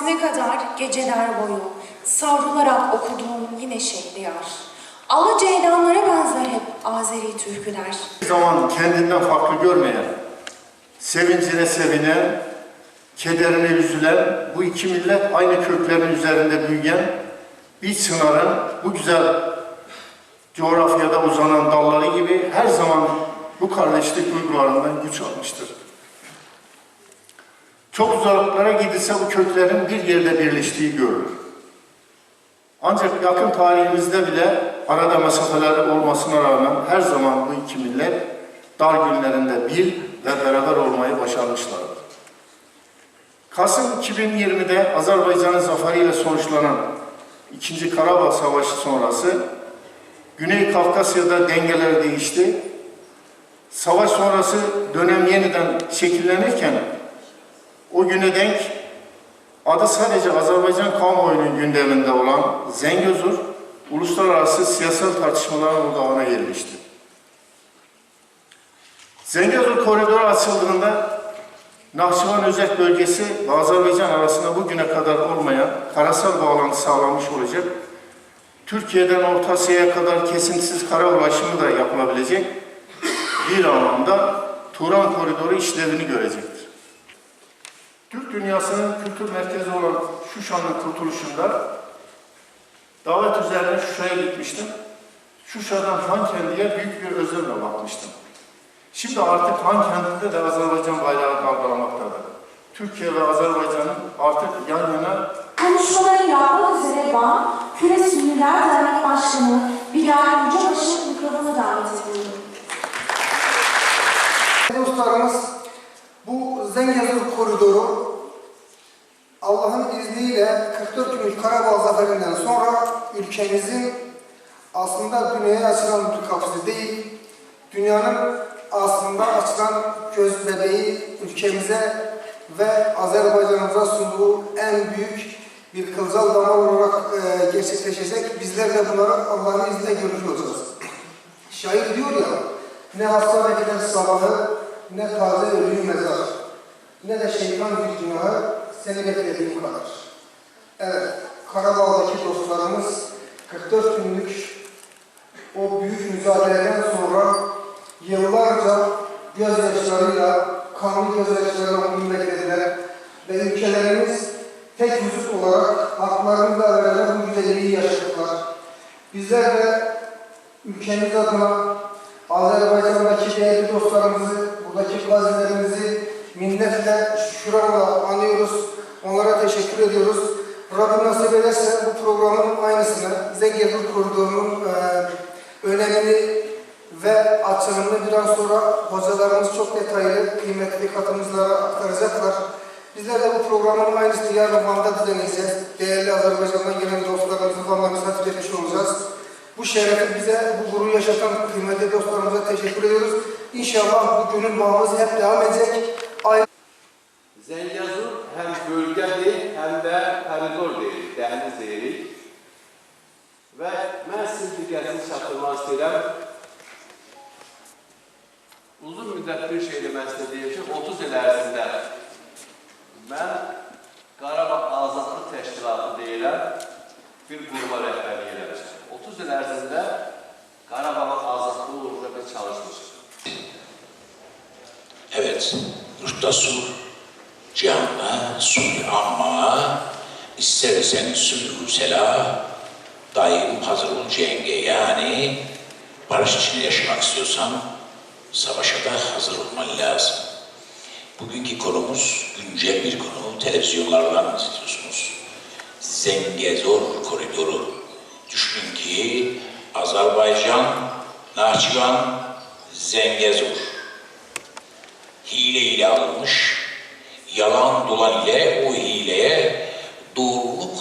Vaktine kadar geceler boyu savrularak okuduğum yine şehriyar. Ala ceylanlara benzer hep Azeri türküler. Hiçbir zaman kendinden farklı görmeyen, sevincine sevinen, kederine üzülen bu iki millet aynı köklerin üzerinde büyüyen bir çınarın bu güzel coğrafyada uzanan dalları gibi her zaman bu kardeşlik duygularından güç almıştır. Çok uzaklara gidilse bu köklerin bir yerde birleştiği görülür. Ancak yakın tarihimizde bile arada mesafeler olmasına rağmen her zaman bu iki millet dar günlerinde bir ve beraber olmayı başarmışlardır. Kasım 2020'de Azerbaycan'ın zaferiyle sonuçlanan İkinci Karabağ Savaşı sonrası Güney Kafkasya'da dengeler değişti. Savaş sonrası dönem yeniden şekillenirken o güne denk adı sadece Azerbaycan kamuoyunun gündeminde olan Zengezur, uluslararası siyasal tartışmaların odağına yerleşti. Zengezur koridoru açıldığında Nahçıvan Özerk bölgesi ve Azerbaycan arasında bugüne kadar olmayan karasal bağlantı sağlanmış olacak. Türkiye'den Orta Asya'ya kadar kesintisiz kara ulaşımı da yapılabilecek bir anlamda Turan Koridoru işlevini görecektir. Türk dünyasının kültür merkezi olan Şuşa'nın kurtuluşunda davet üzerine Şuşa'ya gitmiştim. Şuşa'dan Hankendi'ye büyük bir özlemle bakmıştım. Şimdi artık Hankendi'de de Azerbaycan bayrağı dalgalamaktadır. Türkiye ve Azerbaycan'ın artık yan yana Konuşmaları yapmak üzere Van Küre Sünniler Dernek Başkanı Bilal Yücebaşı mikrofonu davet ediyorum. Dostlarımız bu Zengezur koridoru Allah'ın izniyle 44 günlük Karabağ zaferinden sonra ülkemizin aslında dünyaya açılan bir kapısı değil, dünyanın aslında açılan göz bebeği ülkemize ve Azerbaycan'ımıza sunduğu en büyük bir kılcal damar olarak e, gerçekleşecek. Bizler de bunları Allah'ın izniyle görmüş olacağız. Şair diyor ya, ne hastane gider sabahı, ne taze ölüyü mezar, ne de şeytan bir günahı seni beklediğim kadar. Evet, Karabağ'daki dostlarımız 44 günlük o büyük mücadeleden sonra yıllarca gözyaşlarıyla, kanlı gözyaşlarıyla onu beklediler ve ülkelerimiz tek vücut olarak haklarıyla beraber bu güzelliği yaşadılar. Bizler de ülkemiz adına Azerbaycan'daki değerli dostlarımızı, buradaki gazilerimizi minnetle, şükranla anıyoruz. Onlara teşekkür ediyoruz. Rabbim nasip ederse bu programın aynısını, Zengezur Koridoru'nun e, önemini ve açılımını bir an sonra hocalarımız çok detaylı, kıymetli katılımcılara aktaracaklar. Bizler de bu programın aynısını yarın Van'da düzenleyeceğiz. Değerli Azerbaycan'dan gelen dostlarımızı Van'da misafir etmiş olacağız. Bu şerefi bize, bu gururu yaşatan kıymetli dostlarımıza teşekkür ediyoruz. İnşallah bu gönül bağımız hep devam edecek. Ay Zəngəzur həm bölgədir, həm də koridor deyirik, dəhliz deyirik. Və mən sizin diqqətinizi çatdırmaq istəyirəm. Uzun müddət bir şey demək istədiyim ki, 30 il ərzində mən Qarabağ Azadlıq Təşkilatı deyilən bir quruma rəhbərlik eləmişəm. 30 il ərzində Qarabağın azadlığı uğrunda biz çalışmışıq. Evet, Nurtta Canla, sulh amma, ister iseniz sulh sela, daim hazır ol cenge. Yani barış içinde yaşamak istiyorsan savaşa da hazır olman lazım. Bugünkü konumuz güncel bir konu. Televizyonlardan izliyorsunuz. Zengezur koridoru. Düşünün ki Azerbaycan, Nahçıvan, Zengezur. Hile ile alınmış, yalan dolan ile o hileye doğruluk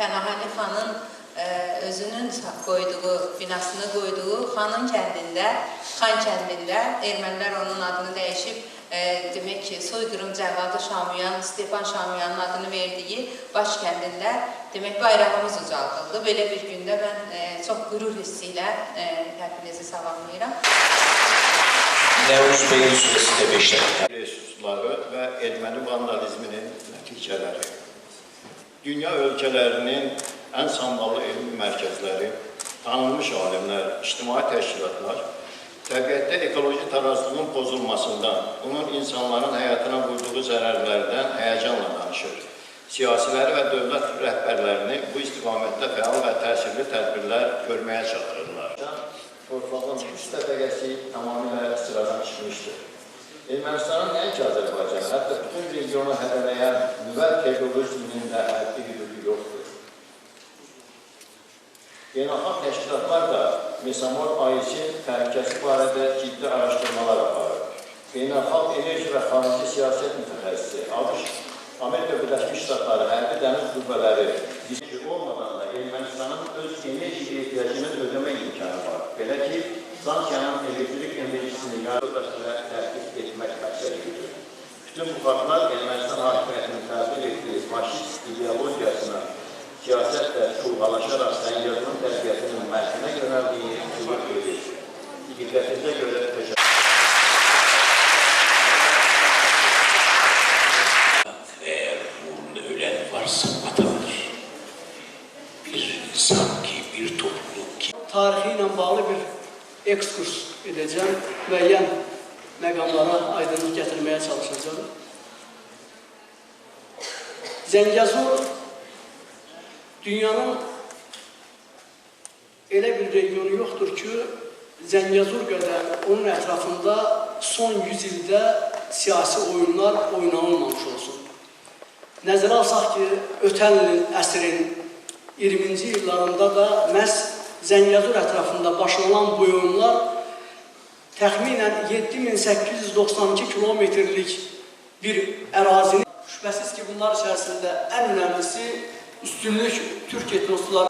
Pənahəli xanın ə, özünün qoyduğu, binasını qoyduğu xanın kəndində, xan kəndində ermənilər onun adını dəyişib, ə, demək ki, soyqırım cəlladı Şamyan, Stefan Şamyanın adını verdiyi baş kəndində demək bayrağımız ucaldıldı. Belə bir gündə mən ə, çox qürur hissi ilə ə, hepinizi salamlayıram. Nevruz Bey'in süresi de 5 dakika. resursları və erməni vandalizminin nəticələri. Dünya ölkələrinin ən samballı elmi mərkəzləri, tanınmış alimlər, ictimai təşkilatlar təbiətdə ekoloji tarazlığın pozulmasından, bunun insanların həyatına vurduğu zərərlərdən həyəcanla danışır. Siyasiləri və dövlət rəhbərlərini bu istiqamətdə fəal və təsirli tədbirlər görməyə çağırırlar. Torpağın üç təbəqəsi tamamilə sıradan çıxmışdır. Ermənistanın nəinki Azərbaycanı, hətta bütün regionu hədələyən nüvə terrorizminin də həddi hüdudu yoxdur. Beynəlxalq təşkilatlar da mesamor aisin təhlükəsi barədə ciddi araşdırmalar aparır. Beynəlxalq enerji və xarici siyasət mütəxəssisi, ABŞ, Amerika Birləşmiş Ştatları, hərbi dəniz qüvvələri Ermənistanın öz enerji ehtiyacını ödəmə imkanı var. Belə ki, stansiyanın elektrik enerjisini yardımlaşdırma tətbiq etmək məqsədidir. Bütün bu faktlar Ermənistan hakimiyyətinin təsvir etdiyi faşist ideologiyasına siyasətlə çulğalaşaraq Səngəzun tərbiyətinin məhkəmə yönəldiyini sübut edir. Diqqətinizə görə təşəkkür Eğer uğrunda ölen varsa vatandır. Bir insan ki, bir topluluk ki, tarixi ilə bağlı bir ekskurs edəcəm, müəyyən məqamlara aydınlıq gətirməyə çalışacağım. Zəngəzur dünyanın elə bir regionu yoxdur ki, Zəngəzur qədər onun ətrafında son 100 ildə siyasi oyunlar oynanılmamış olsun. Nəzərə alsaq ki, ötən əsrin 20-ci illərində də məhz Zəngəzur ətrafında başlanan bu oyunlar təxminən 7892 kilometrlik bir ərazini şübhəsiz ki, bunlar içərisində ən önəmlisi üstünlük Türk etnosları